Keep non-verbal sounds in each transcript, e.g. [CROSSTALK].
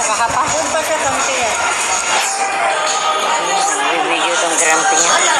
Nakakahapa. Yung pagkatang siya. Bibigyo tong grumpy niya.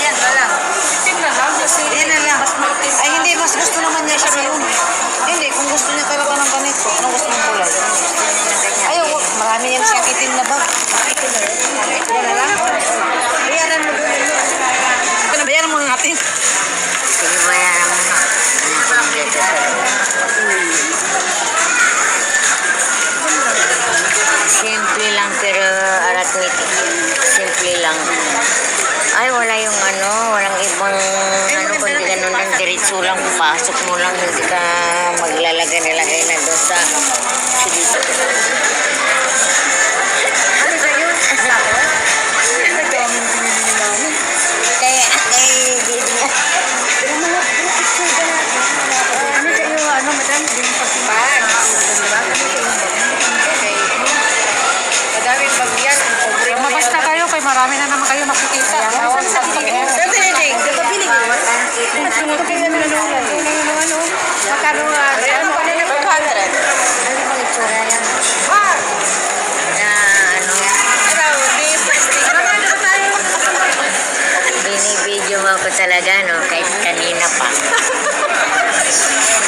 Tutingnan mo. Oo, yan na lang. Kasi Yan na lang. Ay, hindi. Mas gusto naman niya siya ngayon. Hindi, kung gusto niya talaga ng ganito. Anong gusto ng kulay? Ayaw, wag. marami yan siyang itim na bag. Yan na lang. Bayaran mo doon. Ano, bayaran mo natin. Sige, bayaran mo na. Simple lang pero arithmetic. Simple lang. Ay, wala yung ano, walang ibang ano, kundi ganun lang, diretso lang, pasok mo lang, hindi ka maglalagay-nilagay na doon sa marami na naman kayo makikita. Saan sa pag-ibig? Saan sa yung ano, ano, ano, ano. Magkano nga? Ano pa nila ba kagaran? Ano bang itsura yan? Na ano, Ano, di. Ano ano tayo? binibidyo mo ako talaga, no? Kahit kanina pa. [LAUGHS]